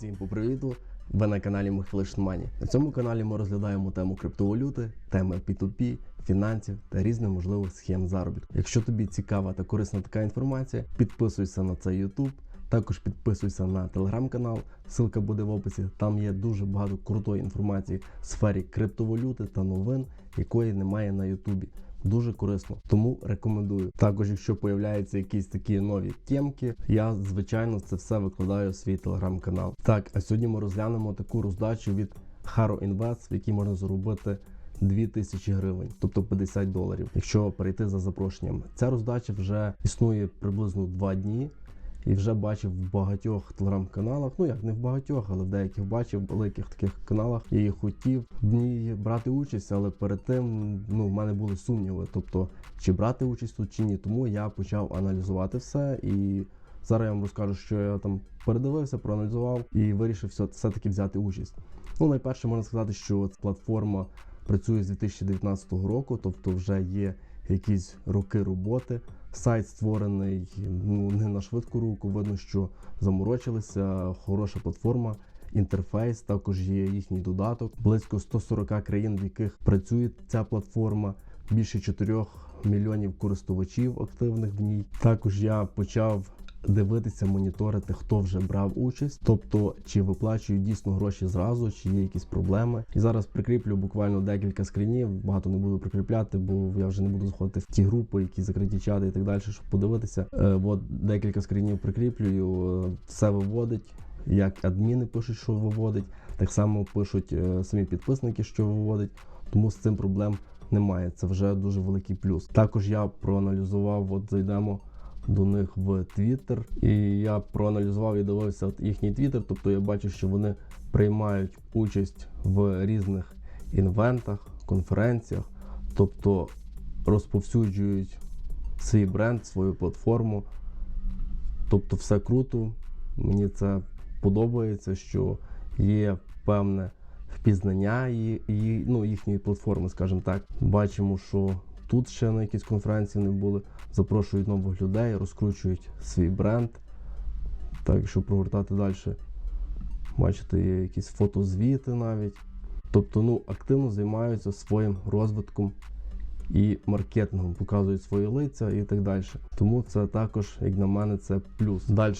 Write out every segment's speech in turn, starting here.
Всім по привіту! Ви на каналі Money. На цьому каналі ми розглядаємо тему криптовалюти, теми P2P, фінансів та різних можливих схем заробітку. Якщо тобі цікава та корисна така інформація, підписуйся на цей YouTube. Також підписуйся на телеграм-канал, ссылка буде в описі. Там є дуже багато крутої інформації в сфері криптовалюти та новин, якої немає на Ютубі. Дуже корисно, тому рекомендую. Також, якщо появляються якісь такі нові темки, я звичайно це все викладаю в свій телеграм-канал. Так, а сьогодні ми розглянемо таку роздачу від Haro Invest, в якій можна заробити 2000 гривень, тобто 50 доларів, якщо перейти за запрошенням. Ця роздача вже існує приблизно 2 дні. І вже бачив в багатьох телеграм-каналах, ну як не в багатьох, але в деяких бачив, в великих таких каналах. Їх хотів в ній брати участь, але перед тим ну, в мене були сумніви, тобто чи брати участь тут чи ні. Тому я почав аналізувати все і. Зараз я вам розкажу, що я там передивився, проаналізував і вирішив все, все-таки взяти участь. Ну, найперше можна сказати, що платформа працює з 2019 року, тобто вже є якісь роки роботи. Сайт створений ну не на швидку руку. Видно, що заморочилися. Хороша платформа, інтерфейс. Також є їхній додаток. Близько 140 країн, в яких працює ця платформа. Більше 4 мільйонів користувачів активних в ній. Також я почав дивитися, моніторити, хто вже брав участь, тобто чи виплачують дійсно гроші зразу, чи є якісь проблеми. І зараз прикріплю буквально декілька скрінів. Багато не буду прикріпляти, бо я вже не буду заходити в ті групи, які закриті чати і так далі, щоб подивитися. Е, от декілька скрінів прикріплюю, е, все виводить. Як адміни пишуть, що виводить, так само пишуть е, самі підписники, що виводить. Тому з цим проблем немає. Це вже дуже великий плюс. Також я проаналізував, от зайдемо до них в Twitter. І я проаналізував і дивився от їхній Twitter, тобто я бачу, що вони приймають участь в різних інвентах, конференціях, тобто розповсюджують свій бренд, свою платформу. Тобто все круто. Мені це подобається, що є певне впізнання її, ну, їхньої платформи, скажімо так. Бачимо, що тут ще на якісь конференції не були. Запрошують нових людей, розкручують свій бренд. Так, якщо прогортати далі, бачите, є якісь фотозвіти навіть. Тобто ну, активно займаються своїм розвитком і маркетингом, показують свої лиця і так далі. Тому це також, як на мене, це плюс. Далі.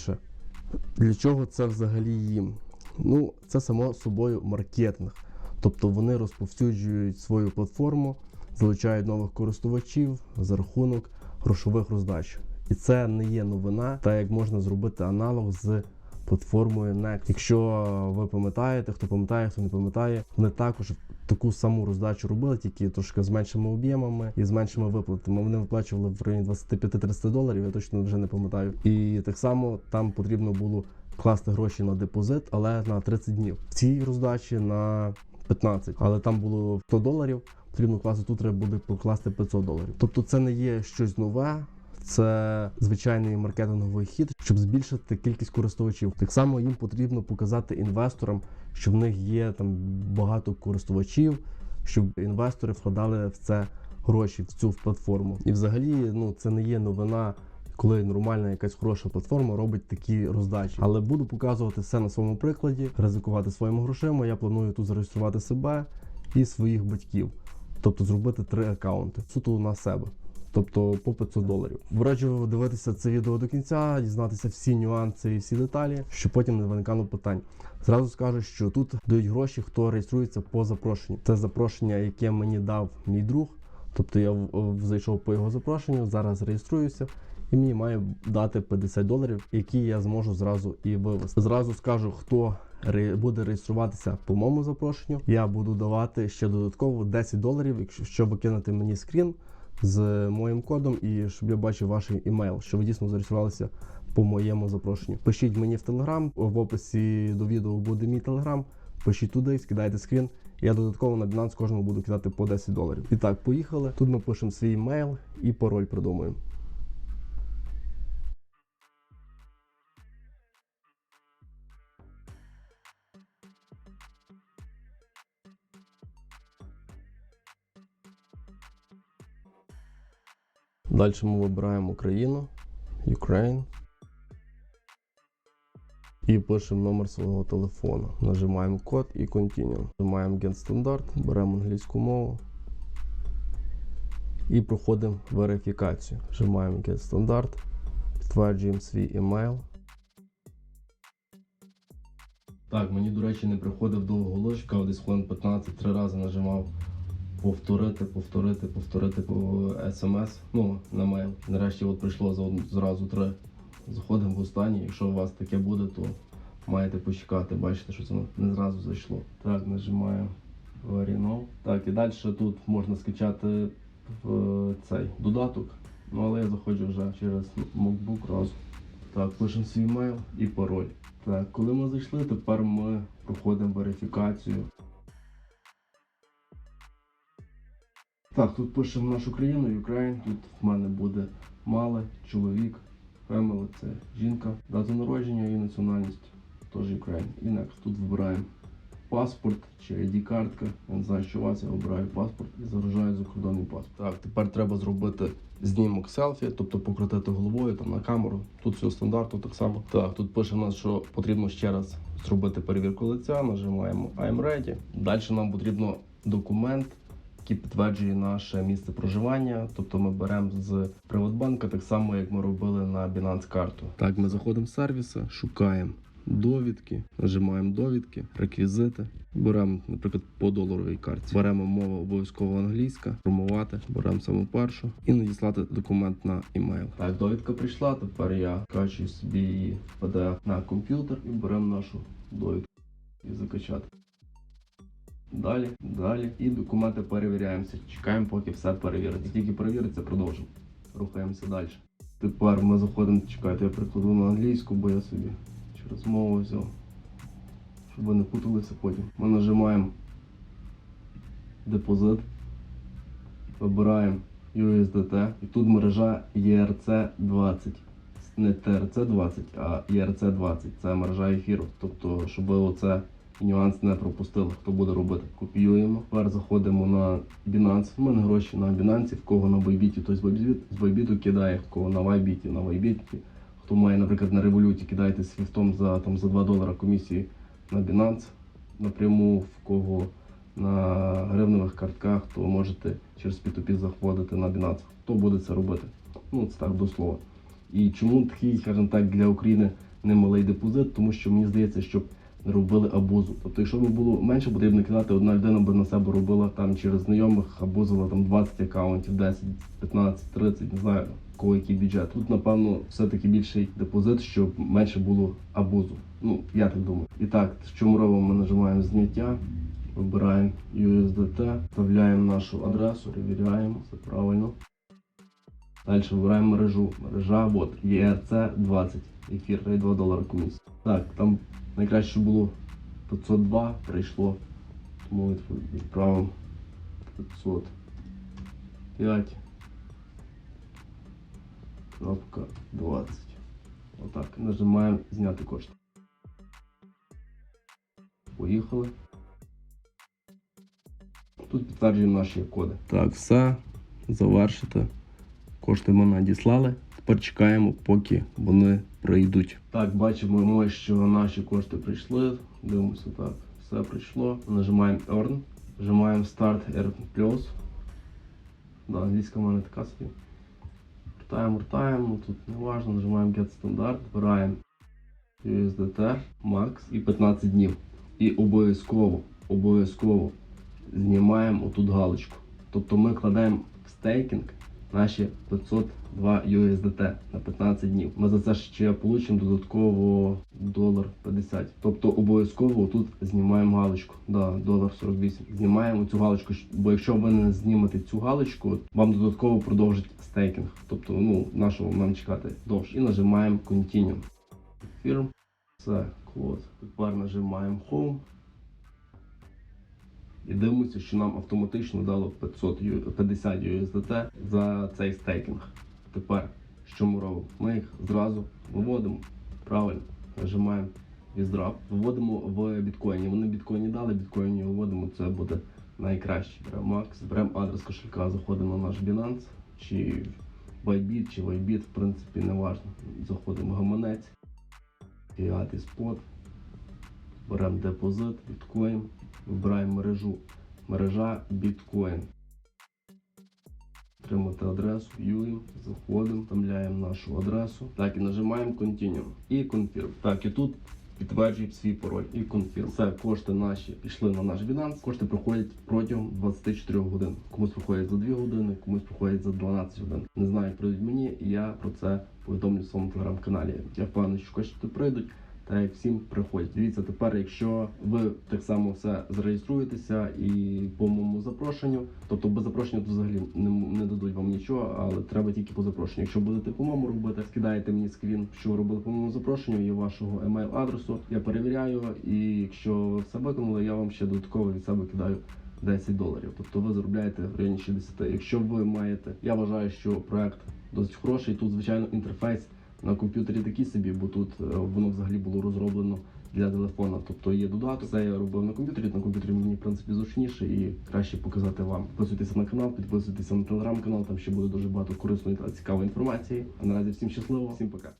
Для чого це взагалі їм? Ну, це само собою маркетинг. Тобто вони розповсюджують свою платформу, залучають нових користувачів за рахунок грошових роздач. І це не є новина, та як можна зробити аналог з платформою Next. Якщо ви пам'ятаєте, хто пам'ятає, хто не пам'ятає, вони також таку саму роздачу робили, тільки трошки з меншими об'ємами і з меншими виплатами. Вони виплачували в районі 25-30 доларів, я точно вже не пам'ятаю. І так само там потрібно було класти гроші на депозит, але на 30 днів. В цій роздачі на 15, але там було 100 доларів. Потрібно класти тут треба буде покласти 500 доларів. Тобто це не є щось нове. Це звичайний маркетинговий хід, щоб збільшити кількість користувачів. Так само їм потрібно показати інвесторам, що в них є там багато користувачів, щоб інвестори вкладали в це гроші в цю платформу. І взагалі, ну це не є новина. Коли нормальна якась хороша платформа робить такі роздачі, але буду показувати все на своєму прикладі, ризикувати своїми грошима. Я планую тут зареєструвати себе і своїх батьків, тобто зробити три аккаунти суто на себе. Тобто по 500 доларів. Враджу дивитися це відео до кінця, дізнатися всі нюанси і всі деталі, щоб потім не виникало питань. Зразу скажу, що тут дають гроші, хто реєструється по запрошенню. Це запрошення, яке мені дав мій друг. Тобто я зайшов по його запрошенню, зараз реєструюся. І мені має дати 50 доларів, які я зможу зразу і вивести. Зразу скажу, хто буде реєструватися по моєму запрошенню. Я буду давати ще додатково 10 доларів, якщо ви кинете мені скрін з моїм кодом, і щоб я бачив ваш імейл, що ви дійсно зареєструвалися по моєму запрошенню. Пишіть мені в телеграм, в описі до відео буде мій телеграм. Пишіть туди, скидайте скрін. Я додатково на Binance кожному буду кидати по 10 доларів. І так, поїхали. Тут ми пишемо свій імейл і пароль придумуємо. Далі ми вибираємо Україну, Ukraine. І пишемо номер свого телефону. Нажимаємо код і Continue. Нажимаємо Get стандарт, беремо англійську мову. І проходимо верифікацію. Нажимаємо Get підтверджуємо свій емейл. Так, мені, до речі, не приходив довго ложка, десь хвилин 15 три рази нажимав повторити, повторити, повторити по смс, ну, на мейл. Нарешті от прийшло за зразу три. Заходимо в останній. Якщо у вас таке буде, то маєте почекати. Бачите, що це не зразу зайшло. Так, нажимаємо Варінов. Так, і далі тут можна скачати в цей додаток. Ну, але я заходжу вже через MacBook разом. Так, пишемо свій мейл і пароль. Так, коли ми зайшли, тепер ми проходимо верифікацію. Так, тут пишемо нашу країну, Ukraine. Тут в мене буде мале, чоловік, family – це жінка, дата народження і національність теж Ukraine. І. Тут вибираємо паспорт чи ID-картка. Я не знаю, що у вас, я обираю паспорт і заражаю закордонний паспорт. Так, тепер треба зробити знімок селфі, тобто покрутити головою там на камеру. Тут все стандартно так само. Так, тут пише нас, що потрібно ще раз зробити перевірку лиця. Нажимаємо I'm ready. Далі нам потрібно документ. Який підтверджує наше місце проживання, тобто ми беремо з Приватбанка так само, як ми робили на Binance карту. Так, ми заходимо в сервіси, шукаємо довідки, нажимаємо довідки, реквізити. Беремо, наприклад, по доларовій карті. Беремо мову обов'язково англійська, промувати, беремо саму першу і надіслати документ на імейл. Так, довідка прийшла. Тепер я качую собі її PDF на комп'ютер і беремо нашу довідку і закачати. Далі, далі. І документи перевіряємося. Чекаємо, поки все перевіриться. Тільки перевіриться, продовжимо. Рухаємося далі. Тепер ми заходимо, чекайте, я прикладу на англійську, бо я собі через мову взяв. Щоб ви не путалися потім. Ми нажимаємо депозит, вибираємо USDT і тут мережа ERC20. Не TRC20, а ERC20. Це мережа ефіру. Тобто, щоб оце нюанс не пропустили, хто буде робити. Копіюємо. Тепер заходимо на Binance. У мене гроші на Binance, в кого на Bybit, то з Bybit, кидає, в кого на Bybit, на Bybit. Хто має, наприклад, на революті, кидайте свіфтом за там за 2 долара комісії на Binance. Напряму в кого на гривневих картках, то можете через P2P заходити на Binance. Хто буде це робити? Ну, це так до слова. І чому такий, скажімо так, для України немалий депозит? Тому що мені здається, щоб робили абузу. Тобто, якщо б було менше, потрібно кидати, одна людина би на себе робила там через знайомих, абузила там 20 аккаунтів, 10, 15, 30, не знаю, кого який бюджет. Тут, напевно, все-таки більший депозит, щоб менше було абузу. Ну, я так думаю. І так, що ми робимо? Ми нажимаємо зняття, вибираємо USDT, вставляємо нашу адресу, перевіряємо, все правильно. Далі вибираємо мережу. Мережа, от, ERC 20. Ефір, рейд 2 долара комісія. Так, там найкраще було 502, прийшло. Тому відп- відправимо 505. Кнопка 20. Отак. Нажимаємо зняти кошти. Поїхали. Тут підтверджуємо наші коди. Так, все. Завершити. Кошти ми надіслали. Тепер чекаємо, поки вони прийдуть. Так, бачимо ми, що наші кошти прийшли. Дивимося так. Все прийшло. Нажимаємо Earn. Нажимаємо Start Earn. Да, англійська в мене така собі. Вертаємо, вертаємо, тут не важно, нажимаємо Get Standard, вибираємо USDT, Max і 15 днів. І обов'язково, обов'язково знімаємо отут галочку. Тобто ми кладемо в стейкінг наші 502 USDT на 15 днів. Ми за це ще получимо додатково долар 50. Тобто обов'язково тут знімаємо галочку. Да, долар 48. Знімаємо цю галочку, бо якщо ви не знімете цю галочку, вам додатково продовжить стейкінг. Тобто, ну, нашого нам чекати довше. І нажимаємо Continue. Firm. Все, close. Тепер нажимаємо Home. І дивимося, що нам автоматично дало 500 ю- 50 USDT за цей стейкінг. Тепер що ми робимо? Ми їх зразу виводимо. Правильно, нажимаємо Withdraw. Виводимо в біткоїні. Вони біткоїні дали, біткоїні виводимо, це буде найкраще. Беремо Max, беремо адрес кошелька, заходимо на наш Binance, чи Bybit, чи Bybit, в принципі, не важно. Заходимо в гаманець, П'ятий спот. Беремо депозит, біткоін, вибираємо мережу. Мережа біткоін. Отримати адресу, в'юємо, заходимо, вставляємо нашу адресу. Так, і нажимаємо Continue. І Confirm. Так, і тут підтверджуємо свій пароль і Confirm. Все, кошти наші пішли на наш Binance. Кошти проходять протягом 24 годин. Комусь проходять за 2 години, комусь проходять за 12 годин. Не знаю, як прийдуть мені, і я про це повідомлю в своєму телеграм-каналі. Я впевнений, що кошти прийдуть. Та як всім приходять. Дивіться, тепер, якщо ви так само все зареєструєтеся і по моєму запрошенню, тобто без запрошення тут взагалі не, не дадуть вам нічого, але треба тільки по запрошенню. Якщо будете по моєму робити, скидаєте мені скрін, що ви робили по моєму запрошенню і вашого емейл адресу. Я перевіряю, і якщо ви все виконали, я вам ще додатково від себе кидаю. 10 доларів, тобто ви заробляєте в районі 60. Якщо ви маєте, я вважаю, що проект досить хороший. Тут, звичайно, інтерфейс на комп'ютері такі собі, бо тут е, воно взагалі було розроблено для телефона. Тобто є додаток. Це я робив на комп'ютері. На комп'ютері мені в принципі зручніше і краще показати вам. Підписуйтеся на канал, підписуйтеся на телеграм-канал. Там ще буде дуже багато корисної та цікавої інформації. А наразі всім щасливо, всім пока.